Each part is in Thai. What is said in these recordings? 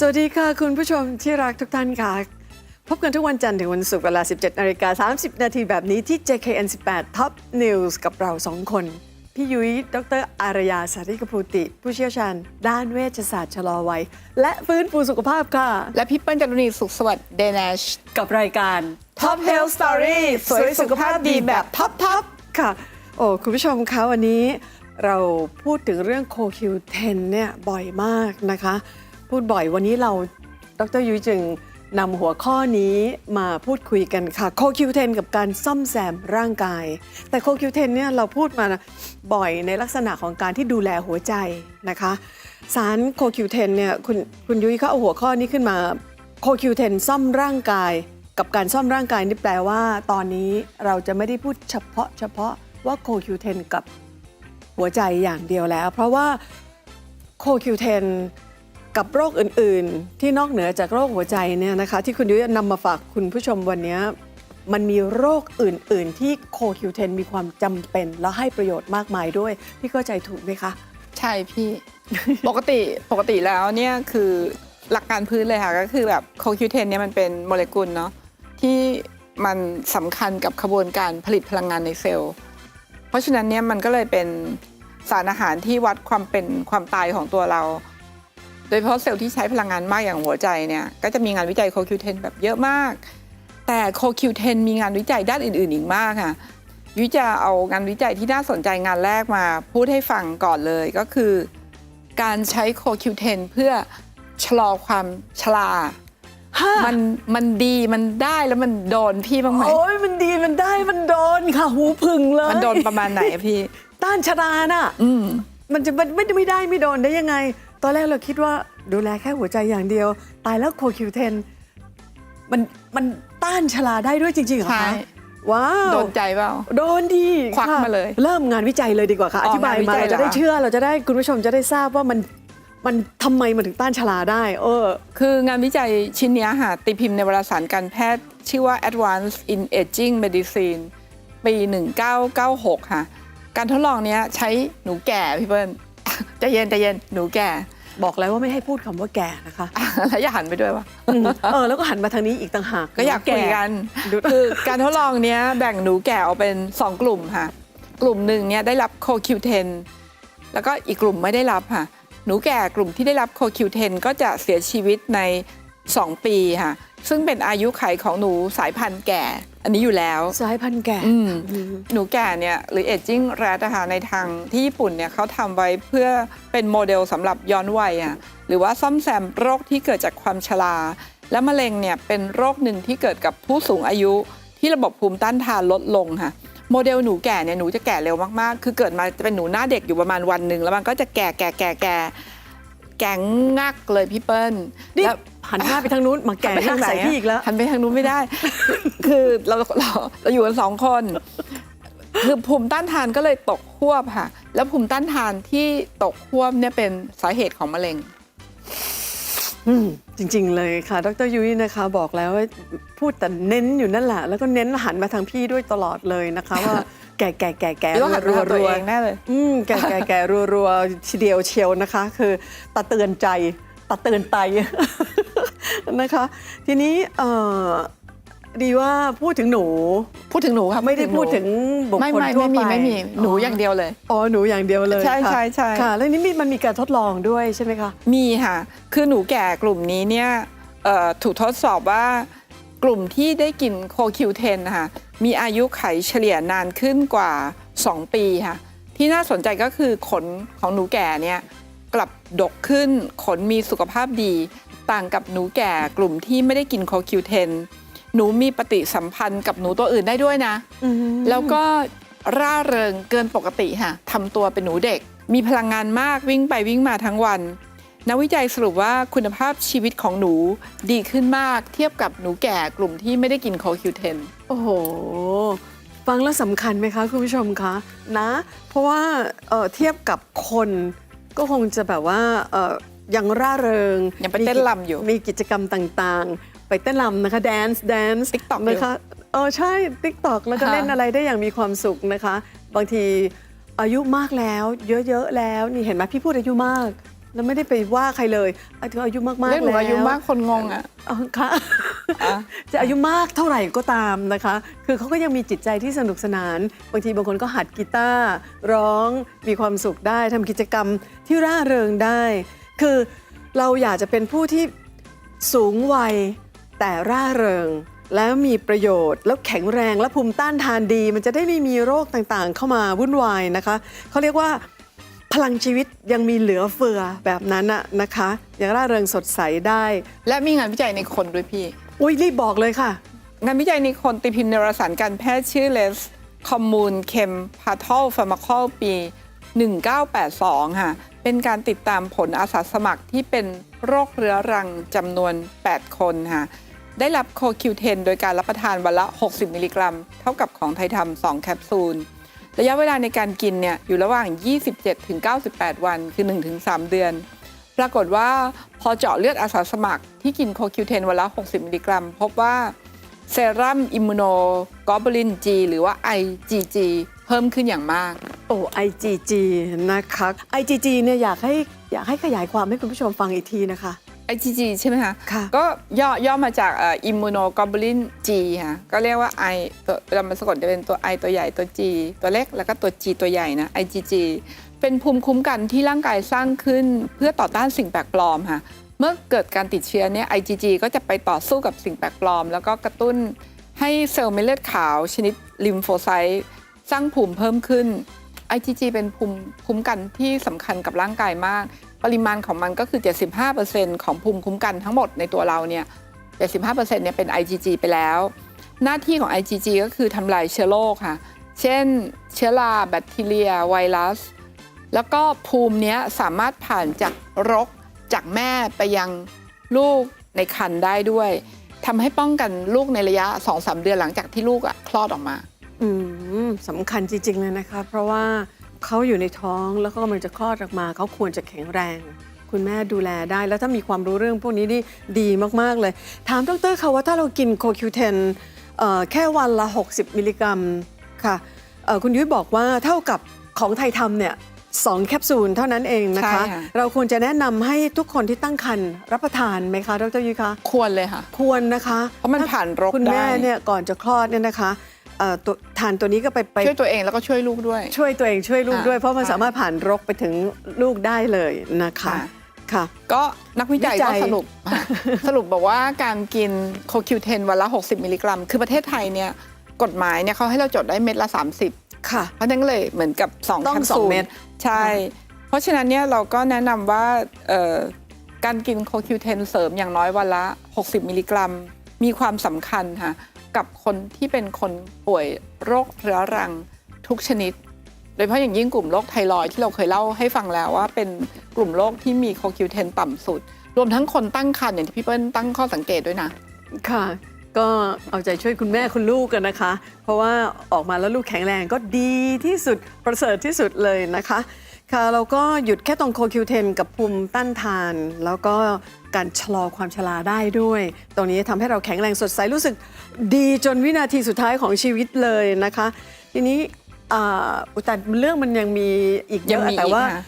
สวัสดีค่ะ คุณผู้ชมที่รักทุกท่านค่ะ พบกันทุกวันจันทร์ถึงวันศุกร์เวลา 17นาฬิกา30 นาทีแบบนี้ที่ JKN 18 Top News กับเราสองคน พี่ยุ้ย ดร อารยาสาริกภูติ ผู้เชี่ยวชาญ ด้านเวชศาสตร์ชะลอวัย และฟื้นฟูสุขภาพค่ะ และพี่เปิ้ลจารุณีสุขสวัสดิ์เดนชกับรายการ Top Health Story สวยสุขภาพดีแบบท็อปทอปค่ะ โอ้คุณผู้ชมคะวันนี้เราพูดถึงเรื่องโคคิว10 เนี่ยบ่อยมากนะคะ พูดบ่อยวันนี้เราดรยุ้ยจึงนำหัวข้อนี้มาพูดคุยกันค่ะโคคิว10กับการซ่อมแซมร่างกาย แต่โคคิว10เนี่ยเราพูดมาบ่อยในลักษณะของการที่ดูแลหัวใจนะคะสารโคคิว10เนี่ยคุณคุณยุ้ยเขาเอาหัวข้อนี้ขึ้นมาโคคิว10ซ่อมร่างกาย กับการซ่อมร่างกายนี่แปลว่า ตอนนี้เราจะไม่ได้พูดเฉพาะ เฉพาะว่าโคคิวเทนกับหัวใจอย่างเดียวแล้ว เพราะว่าโคคิวเทน กับโรคอื่นๆ ที่นอกเหนือจากโรคหัวใจเนี่ยนะคะ ที่คุณยุ้ยนำมาฝากคุณผู้ชมวันนี้มันมีโรคอื่น ๆ ที่โคคิวเทนมีความจำเป็น และให้ประโยชน์มากมายด้วย พี่เข้าใจถูกไหมคะ ใช่พี่ ปกติปกติแล้วเนี่ยคือหลักการพื้นเลยค่ะ ก็คือแบบโคคิวเทนเนี่ยมันเป็นโมเลกุลเนาะที่มันสำคัญกับขบวนการผลิตพลังงานในเซลล์ เพราะฉะนั้นเนี่ยมันก็เลยเป็นสารอาหารที่วัดความเป็นความตายของตัวเรา โดยเฉพาะเซลล์ที่ใช้พลังงานมากอย่างหัวใจเนี่ยก็จะมีงานวิจัยโคคิวเทนแบบเยอะมาก แต่โคคิวเทนมีงานวิจัยด้านอื่น ๆ อีกมากค่ะวิจะเอางานวิจัยที่น่าสนใจงานแรกมาพูดให้ฟังก่อนเลยก็คือ การใช้โคคิวเทนเพื่อชะลอความชรามันมันดีมันได้แล้วมันโดนพี่บ้างไหมโอ้ยมันดีมันได้มันโดนค่ะ หูพึ่งเลย มันโดนประมาณไหนอะพี่ ต้านชราน่ะอืมมันจะไม่ไม่ไม่ได้ไม่โดนได้ยังไง ตอนแรกเราคิดว่าดูแลแค่หัวใจอย่างเดียว ตายแล้วโคคิวเทนมันมันต้านชราได้ด้วยจริงๆเหรอใช่คะ ว้าว โดนใจเปล่า โดนดีควักะมาเลย เริ่มงานวิจัยเลยดีกว่าค่ะอ๋ออธิบายงานวิมาจัยเราจะได้เหรอเชื่อเราจะได้คุณผู้ชมจะได้ทราบว่ามันมันทำไมมันถึงต้านชราได้ เออ คืองานวิจัยชิ้นเนี้ยค่ะ ตีพิมพ์ในวารสารการแพทย์ ชื่อว่า Advanced in Aging Medicine ปี 1996 ค่ะ การทดลองเนี้ยใช้หนูแก่พี่เปิ้ลใจเย็นใจเย็นหนูแก่ บอกแล้วว่าไม่ให้พูดคำว่าแก่นะคะแล้วอย่าหันไปด้วยวะอืมเออแล้วก็หันมาทางนี้อีกต่างหากก็อยากคุยกันดูคือการทดลองเนี้ยแบ่งหนูแก่ออกเป็น 2 กลุ่มค่ะ กลุ่มหนึ่งเนี่ยได้รับโคคิวเทนแล้วก็อีกกลุ่มไม่ได้รับค่ะ หนูแก่กลุ่มที่ได้รับโคคิวเทนก็จะเสียชีวิตใน 2 ปีค่ะ ซึ่งเป็นอายุไขของหนูสายพันธุ์แก่ อันนี้อยู่แล้วสายพันธุ์แก่อืมอืมหนูแก่เนี่ยหรือ aging rat อะค่ะในทางที่ญี่ปุ่นเนี่ยเขาทำไว้เพื่อเป็นโมเดลสำหรับย้อนวัยอะหรือว่าซ่อมแซมโรคที่เกิดจากความชรา และมะเร็งเนี่ยเป็นโรคหนึ่งที่เกิดกับผู้สูงอายุ ที่ระบบภูมิต้านทานลดลงค่ะโมเดลหนูแก่เนี่ยหนูจะแก่เร็วมากๆ คือเกิดมาจะเป็นหนูหน้าเด็กอยู่ประมาณวันหนึ่งแล้วมันก็จะแก่แก่แก่แก่แก่งักเลยพี่เปิ้ลนี่แล้ว หันหน้าไปทางนู้นมาแก่หันไปทางใส่ไหนพี่อีกแล้วหันไปทางนู้นไม่ได้ คือเราเราเราอยู่กันสองคนคือภูมิต้านทานก็เลยตกควบค่ะ แล้วภูมิต้านทานที่ตกควบเนี่ยเป็นสาเหตุของมะเร็งอืมจริง ๆ เลยค่ะ ดรยุ้ยนะคะ บอกแล้วว่าพูดแต่เน้นอยู่นั่นแหละ แล้วก็เน้นหันมาทางพี่ด้วยตลอดเลยนะคะว่าแก่แก่แก่แก่หรือว่าหันไปรัวหาตัวรัวเองแน่เลยอืมแก่แก่แก่รัวรัวทีเดียวเชียวนะคะ คือตะเตือนใจตะเตือนไต นะคะ ทีนี้เอ่อดีว่าพูดถึงหนู พูดถึงหนูค่ะไม่ได้พูดถึงบุคไม่คลไม่ทั่วไม่ไปมีไม่มีหนูอย่างเดียวเลย อ๋อหนูอย่างเดียวเลยใช่ค่ะใช่ใช่ ค่ะ แล้วนี่มีมันมีการทดลองด้วยใช่ไหมคะ มีค่ะ คือหนูแก่กลุ่มนี้เนี่ยเอ่อถูกทดสอบว่ากลุ่มที่ได้กินโคคิวเทนนะคะมีอายุไขเฉลี่ยนานขึ้นกว่า 2 ปีค่ะ ที่น่าสนใจก็คือขนของหนูแก่เนี่ย กลับดกขึ้น ขนมีสุขภาพดี ต่างกับหนูแก่กลุ่มที่ไม่ได้กินโคคิวเทนหนูมีปฏิสัมพันธ์กับหนูตัวอื่นได้ด้วยนะ แล้วก็ร่าเริงเกินปกติค่ะทำตัวเป็นหนูเด็ก มีพลังงานมากวิ่งไปวิ่งมาทั้งวัน นักวิจัยสรุปว่าคุณภาพชีวิตของหนูดีขึ้นมากเทียบกับหนูแก่กลุ่มที่ไม่ได้กินโคคิวเทนโอ้โห ฟังแล้วสำคัญไหมคะ คุณผู้ชมคะ นะ เพราะว่าเอ่อเทียบกับคน ก็คงจะแบบว่าเอ่อยังร่าเริงยังไปเต้นรำอยู่มีกิจกรรมต่างๆ ไปเต้นรำนะคะ dance dance TikTok อยู่นะคะเออใช่ TikTok แล้วก็ค่ะ เล่นอะไรได้อย่างมีความสุขนะคะ บางทีอายุมากแล้ว เยอะๆแล้ว นี่เห็นไหมพี่พูดอายุมาก แล้วไม่ได้ไปว่าใครเลยอะถึงอายุมากๆเรียกหนูแล้วอายุมากคนงงอะ เอาค่ะอะ จะอายุมากเท่าไหร่ก็ตามนะคะ คือเขาก็ยังมีจิตใจที่สนุกสนาน บางทีบางคนก็หัดกีตาร์ร้องมีความสุขได้ทำกิจกรรมที่ร่าเริงได้ คือเราอยากจะเป็นผู้ที่สูงวัยแต่ร่าเริง แล้วมีประโยชน์ แล้วแข็งแรงและภูมิต้านทานดี มันจะได้ไม่มีโรคต่างๆ เข้ามาวุ่นวายนะคะเขาเรียกว่า พลังชีวิตยังมีเหลือเฟือแบบนั้นน่ะนะคะยังร่าเริงสดใสได้ และมีงานวิจัยในคนด้วยพี่ อุ้ยรีบบอกเลยค่ะ งานวิจัยในคนตีพิมพ์ในวารสารการแพทย์ชื่อ Les Commune Chem p a t h o Pharmacol ปี 1982 ค่ะ เป็นการติดตามผลอาสาสมัครที่เป็นโรคเรื้อรังจำนวน 8 คนค่ะ ได้รับโคคิวเทนโดยการรับประทานวันละ 60 มิลลิกรัม เท่ากับของไทยทำ2แคปซูล ระยะเวลาในการกินเนี่ยอยู่ระหว่าง 27-98 วันคือ 1-3 เดือน ปรากฏว่าพอเจาะเลือดอาสาสมัครที่กินโคคิวเทนวันละ 60 มิลลิกรัม พบว่าเซรั่มอิมมูโนกลบูลิน G หรือว่า IgG เพิ่มขึ้นอย่างมาก โอ้ IgG นะคะ IgG เนี่ยอยากให้อยากให้ขยายความให้คุณผู้ชมฟังอีกทีนะคะ IgG ใช่ไหมคะ ค่ะ ก็ย่อย่อมาจากอิมมูโนกลบูลิน G ค่ะ ก็เรียกว่า I ตัวเวลามันสะกดจะเป็นตัว I ตัวใหญ่ตัว G ตัวเล็กแล้วก็ตัว G ตัวใหญ่นะ IgG เป็นภูมิคุ้มกันที่ร่างกายสร้างขึ้นเพื่อต่อต้านสิ่งแปลกปลอมค่ะ เมื่อเกิดการติดเชื้อเนี่ย IgG ก็จะไปต่อสู้กับสิ่งแปลกปลอม แล้วก็กระตุ้นให้เซลล์เม็ดเลือดขาวชนิดลิมโฟไซต์สร้างภูมิเพิ่มขึ้น IgG เป็นภูมิคุ้มกันที่สำคัญกับร่างกายมาก ปริมาณของมันก็คือ 75%ของภูมิคุ้มกันทั้งหมดในตัวเราเนี่ย75%เนี่ยเป็น IgG ไปแล้ว หน้าที่ของ IgG ก็คือทำลายเชื้อโรคค่ะ เช่น เชื้อราแบคทีเรีย ไวรัส แล้วก็ภูมิเนี้ยสามารถผ่านจากรกจากแม่ไปยังลูกในครรภ์ได้ด้วยทำให้ป้องกันลูกในระยะ 2-3 เดือนหลังจากที่ลูกอะคลอดออกมา อืมสำคัญจริง ๆ เลยนะคะ เพราะว่า เขาอยู่ในท้องแล้วก็กำลังจะคลอดออกมาเขาควรจะแข็งแรง คุณแม่ดูแลได้ แล้วถ้ามีความรู้เรื่องพวกนี้นี่ดีมาก ๆ เลย ถามดรค่ะว่าถ้าเรากินโคคิวเทนแค่วันละ 60 มิลลิกรัมค่ะเอ่อคุณยุ้ยบอกว่าเท่ากับของไทยทำเนี่ยสองแคปซูลเท่านั้นเองนะคะ ใช่ค่ะ เราควรจะแนะนำให้ทุกคนที่ตั้งครรภ์รับประทานไหมคะดรยุ้ยคะ ควรเลยค่ะ ควรนะคะเพราะมันผ่านรกคุณแม่ได้ เนี่ยก่อนจะคลอดเนี่ยนะคะ เอ่อตัวทานตัวนี้ก็ไปไปช่วยตัวเองแล้วก็ช่วยลูกด้วย ช่วยตัวเองช่วยลูกค่ะด้วย เพราะมันค่ะ สามารถผ่านรกไปถึงลูกได้เลยนะคะค่ะค่ะ ก็นักวิจัยวิจัก็ย สรุป สรุปบอกว่าการกินโคคิวเทนวันละ 60 มิลลิกรัม คือประเทศไทยเนี่ยกฎหมายเนี่ยเขาให้เราจดได้เม็ดละ 30 ค่ะ เพราะฉะนั้นก็เลยเหมือนกับ2ต้อแคงปสองซูลเม็ด ใช่ เพราะฉะนั้นเนี่ยเราก็แนะนำว่าเอ่อการกินโคคิวเทนเสริมอย่างน้อยวันละ 60 มิลลิกรัม มีความสำคัญค่ะ กับคนที่เป็นคนป่วยโรคเรื้อรังทุกชนิด โดยเฉพาะอย่างยิ่งกลุ่มโรคไทรอยที่เราเคยเล่าให้ฟังแล้วว่าเป็นกลุ่มโรคที่มีโคคิวเทนต่ำสุด รวมทั้งคนตั้งครรภ์อย่างที่พี่เปิ้ลตั้งข้อสังเกตด้วยนะ ค่ะ ก็เอาใจช่วยคุณแม่คุณลูกกันนะคะ เพราะว่าออกมาแล้วลูกแข็งแรงก็ดีที่สุดประเสริฐที่สุดเลยนะคะ ค่ะเราก็หยุดแค่ตรงโคคิวเทนกับภูมิต้านทาน แล้วก็การชะลอความชราได้ด้วย ตรงนี้ทำให้เราแข็งแรงสดใสรู้สึกดีจนวินาทีสุดท้ายของชีวิตเลยนะคะ ทีนี้อ่าอุยแตเรื่องมันยังมีอีกเยยังอะมีแต่อีกว่า ค่ะ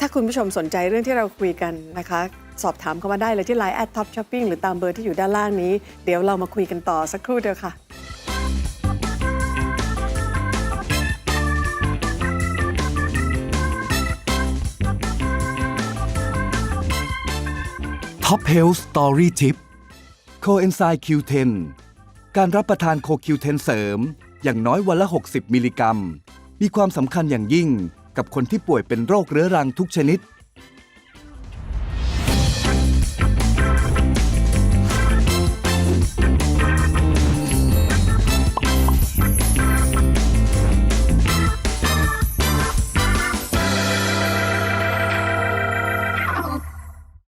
ถ้าคุณผู้ชมสนใจเรื่องที่เราคุยกันนะคะ สอบถามเข้ามาได้เลยที่ Line แอดท็อปช้อปปิ้งหรือตามเบอร์ที่อยู่ด้านล่างนี้ เดี๋ยวเรามาคุยกันต่อสักครู่เดียวค่ะ ท็อปเฮลส์สตอรี่ทิปโคเอนไซม์ Q10 การรับประทานโค Q10 เสริม อย่างน้อยวันละ 60 มิลลิกรัม มีความสำคัญอย่างยิ่งกับคนที่ป่วยเป็นโรคเรื้อรังทุกชนิด